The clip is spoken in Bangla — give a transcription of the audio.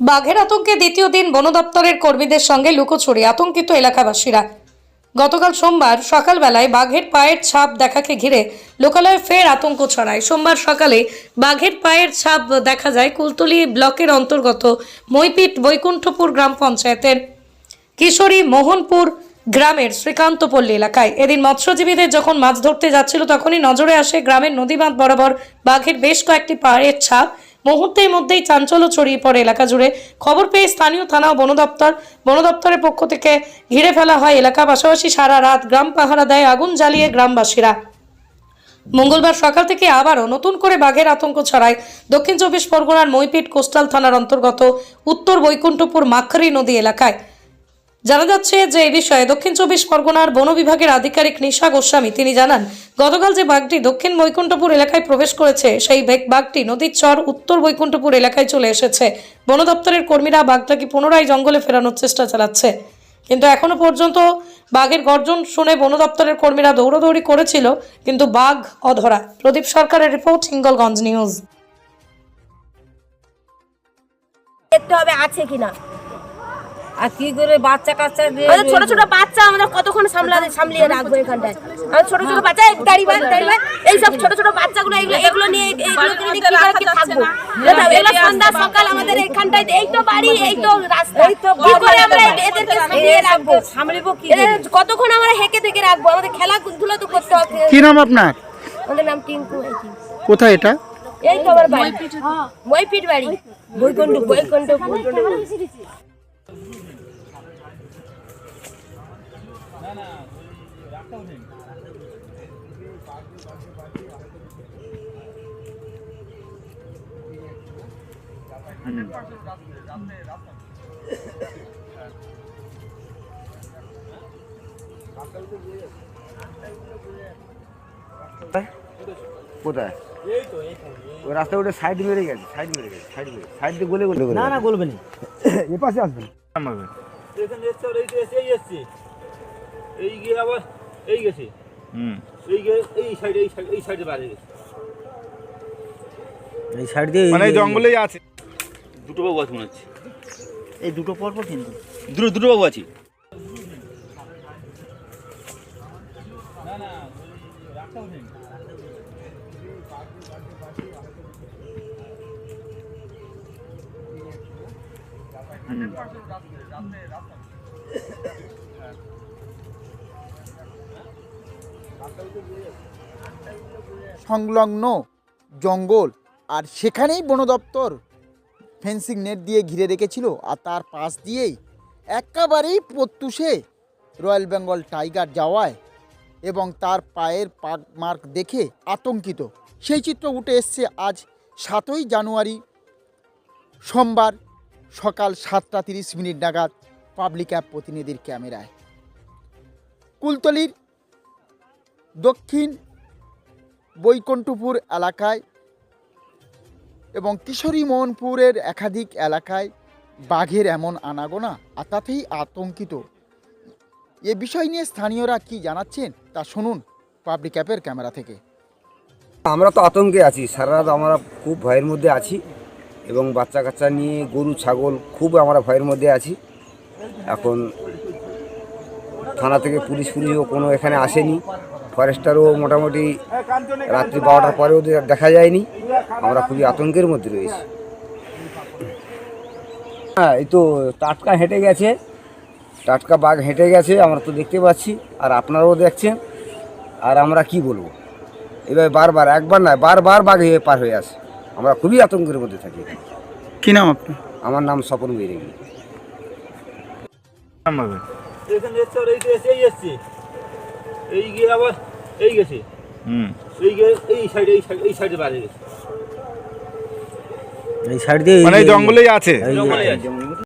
বাঘের আতঙ্কে দ্বিতীয় দিন বন দপ্তরের কর্মীদের সঙ্গে লুকোচুরি আতঙ্কিত এলাকাবাসীরা। গতকাল সোমবার সকালবেলায় বাঘের পায়ের ছাপ দেখাকে ঘিরে লোকালয়ে ফের আতঙ্ক ছড়ায়। সোমবার সকালে বাঘের পায়ের ছাপ দেখা যায় কুলতলি ব্লকের অন্তর্গত মইপিট বৈকুণ্ঠপুর গ্রাম পঞ্চায়েতের কিশোরী মোহনপুর গ্রামের শ্রীকান্তপল্লী এলাকায়। এদিন মৎস্যজীবীদের যখন মাছ ধরতে যাচ্ছিল, তখনই নজরে আসে গ্রামের নদীবাঁধ বরাবর বাঘের বেশ কয়েকটি পাহাড়ের ছাপ মুহূর্তের মধ্যেই চাঞ্চল্য ছড়িয়ে পড়ে এলাকা জুড়ে। খবর পেয়ে স্থানীয় থানা ও বন দপ্তর, বন দপ্তরের পক্ষ থেকে ঘিরে ফেলা হয় এলাকা পাশাপাশি সারা রাত গ্রাম পাহারা দেয়, আগুন জ্বালিয়ে গ্রামবাসীরা। মঙ্গলবার সকাল থেকে আবারও নতুন করে বাঘের আতঙ্ক ছড়ায়। দক্ষিণ চব্বিশ পরগনার মইপিট কোস্টাল থানার অন্তর্গত উত্তর বৈকুণ্ঠপুর মাখরি নদী এলাকায়। জানা যাচ্ছে যে এই বিষয়ে দক্ষিণ চব্বিশ পরগনার বন বিভাগের আধিকারিক নিশা গোস্বামী। তিনি জানান, গতকাল যে বাঘটি দক্ষিণ বৈকুণ্ঠপুর এলাকায় প্রবেশ করেছে, সেই বাঘটি নদীর চর উত্তর বৈকুণ্ঠপুর এলাকায় চলে এসেছে। বন দপ্তরের কর্মীরা বাঘটাকে পুনরায় জঙ্গলে ফেরানোর চেষ্টা চালাচ্ছে। কিন্তু এখনও পর্যন্ত বাঘের গর্জন শুনে বন দপ্তরের কর্মীরা দৌড়াদৌড়ি করেছিল, কিন্তু বাঘ অধরা। প্রদীপ সরকারের রিপোর্ট, হিঙ্গলগঞ্জ নিউজ। দেখতে হবে আছে কিনা। আর কি করে বাচ্চা কাচ্চা দিয়ে আমাদের ছোট ছোট বাচ্চা আমরা কতক্ষণ সামলা সামলিয়ে রাখব এখানটায়। আমাদের ছোট ছোট বাচ্চা এই দাড়ি এই সব ছোট ছোট বাচ্চাগুলো এগুলো এগুলো নিয়ে এগুলো নিয়ে কি করে কি থাকব? এগুলো সন্ধ্যা সকাল আমাদের এখানটায় এই তো বাড়ি এই তো রাস্তা। কি করে আমরা এদেরকে সামলিয়ে রাখব? সামলিব কি কতক্ষণ আমরা হেঁকে থেকে রাখব? আমাদের খেলাধুলা তো করতে হবে। কি নাম আপনার? আমাদের নাম টিঙ্কু কোথায় এটা? এই তো আমার বাড়ি। মইপিট বাড়ি। বৈকুণ্ঠ বৈকুণ্ঠ। কোথায়? ওই রাস্তা উঠে সাইড মেরে গেছে সাইড মেরে গেছে সাইড মেরে সাইড দিয়ে গলে গলে না না বলবেন এ পাশে আসবেন এখানে এসছে আর এই তো এসে এই এসছে। এই গিয়ে আবার এই গেছে। এই গিয়ে এই সাইডে এই সাইড এই সাইডে বাইরে গেছে। এই সাইড দিয়ে মানে এই জঙ্গলেই আছে। দুটো বাবু আছে মনে হচ্ছে। এই দুটো পর পর কিন্তু। দুটো দুটো বাবু আছে। সংলগ্ন জঙ্গল আর সেখানেই বন দপ্তর ফেন্সিং নেট দিয়ে ঘিরে রেখেছিল আর তার পাশ দিয়েই একেবারেই প্রত্যুষে রয়্যাল বেঙ্গল টাইগার যাওয়ায় এবং তার পায়ের পাক মার্ক দেখে আতঙ্কিত। সেই চিত্র উঠে এসছে আজ সাতই জানুয়ারি সোমবার সকাল সাতটা তিরিশ মিনিট নাগাদ পাবলিক অ্যাপ প্রতিনিধির ক্যামেরায়। কুলতলির দক্ষিণ বৈকুণ্ঠপুর এলাকায় এবং কিশোরী মোহনপুরের একাধিক এলাকায় বাঘের এমন আনাগোনা আর তাতেই আতঙ্কিত। এ বিষয় নিয়ে স্থানীয়রা কি জানাচ্ছেন তা শুনুন পাবলিক অ্যাপের ক্যামেরা থেকে। আমরা তো আতঙ্কে আছি, সারা রাত আমরা খুব ভয়ের মধ্যে আছি এবং বাচ্চা কাচ্চা নিয়ে, গরু, ছাগল খুব আমরা ভয়ের মধ্যে আছি। এখন থানা থেকে পুলিশ পুলিশও কোনো এখানে আসেনি। ফরেস্টারও মোটামুটি রাত্রি বারোটার পরেও দেখা যায়নি। আমরা খুবই আতঙ্কের মধ্যে রয়েছি। হ্যাঁ এই তো টাটকা হেঁটে গেছে। টাটকা বাঘ হেঁটে গেছে আমরা তো দেখতে পাচ্ছি। আর আপনারাও দেখছেন। আর আমরা কি বলব? এবার বারবার একবার নয় বারবার বাঘ হয়ে পার হয়ে আসে আমরা খুবই আতঙ্কের মধ্যে থাকি কি নাম আপনার? আমার নাম স্বপন বৈরাগী। এখানে এসছে আর এই গিয়ে আবার এই গেছে। এই গিয়ে এই সাইডে এই সাইড এই সাইডে বাড়ি গেছে। এই সাইড দিয়ে মানে জঙ্গলেই আছে। জঙ্গলেই আছে।